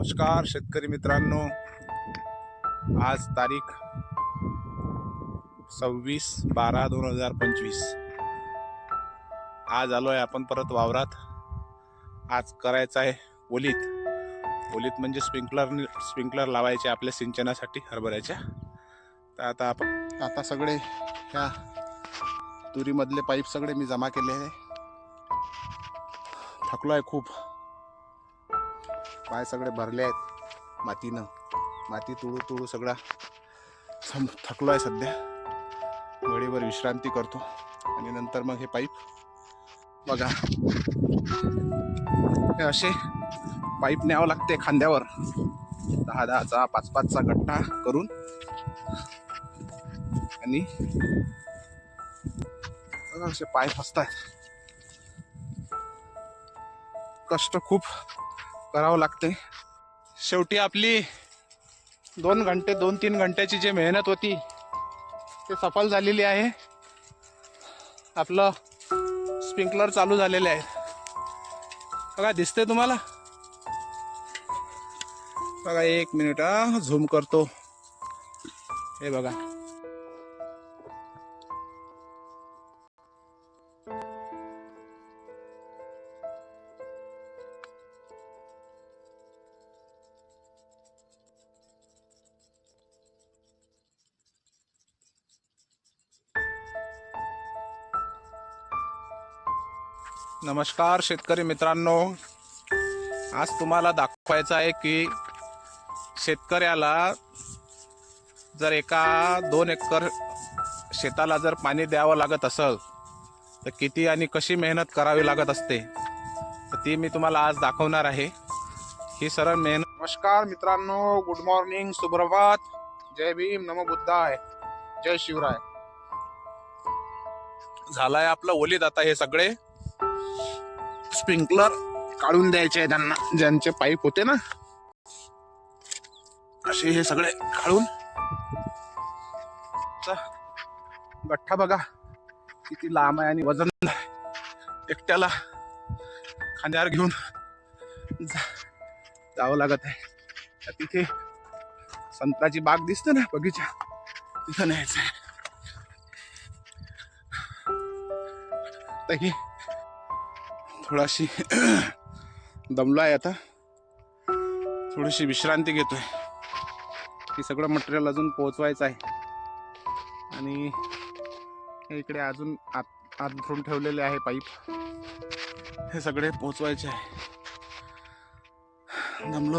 नमस्कार शेतकरी मित्रांनो. आज तारीख सव्वीस बारा दोन हजार पंचवीस. आज आलोय आपण परत वावरात. आज करायचं आहे ओलीत. ओलीत म्हणजे स्प्रिंकलर स्प्रिंकलर लावायचे आपल्या सिंचनासाठी हरभऱ्याच्या. तर आता आपण आता सगळे ह्या तुरीमधले पाईप सगळे मी जमा केले आहे. थकलो आहे खूप. पाय सगळे भरले आहेत मातीनं. माती तुळू तुळू सगळा सम थकलो आहे सध्या. वेळेवर विश्रांती करतो. आणि नंतर मग हे पाईप. बघा. हे असे पाईप न्यावं लागते खांद्यावर. दहा दहाचा पाच पाचचा गट्टा करून. आणि असे पाय फसतात कष्ट खूप करावं लागते. शेवटी आपली दोन घंटे दोन तीन घंट्याची जी मेहनत होती ते सफल झालेली आहे. आपलं स्प्रिंकलर चालू झालेले आहे बघा दिसते तुम्हाला? बघा एक मिनिट झूम करतो. हे बघा. नमस्कार शेतकरी मित्रांनो. आज तुम्हाला दाखवायचं आहे की शेतकऱ्याला जर एका दोन एकर शेताला जर पाणी द्यावं लागत असेल तर किती आणि कशी मेहनत करावी लागत असते? तर ती मी तुम्हाला आज दाखवणार आहे. ही सरळ मेहनत नमस्कार मित्रांनो गुड मॉर्निंग सुप्रभात. जय भीम नमो बुद्धाय. जय शिवराय. झालाय आपलं ओलीत आता हे सगळे. स्प्रिंकलर काढून द्यायचे त्यांना ज्यांचे पाईप होते ना. असे हे सगळे काढून. गठ्ठा बघा किती लांब आहे आणि वजन एकट्याला खांद्यावर घेऊन जावं लागत आहे. तर तिथे संत्राची बाग दिसते ना बगीचा. तिथं न्यायचं आहे तर ही थोडाशी दमलो आहे आता. थोडीशी विश्रांती घेतोय. हे सगळं मटेरियल अजून पोहोचवायचं आहे. आणि इकडे अजून आत आत ठेवलेले आहे पाईप. हे सगळे पोहोचवायचे आहे. दमलो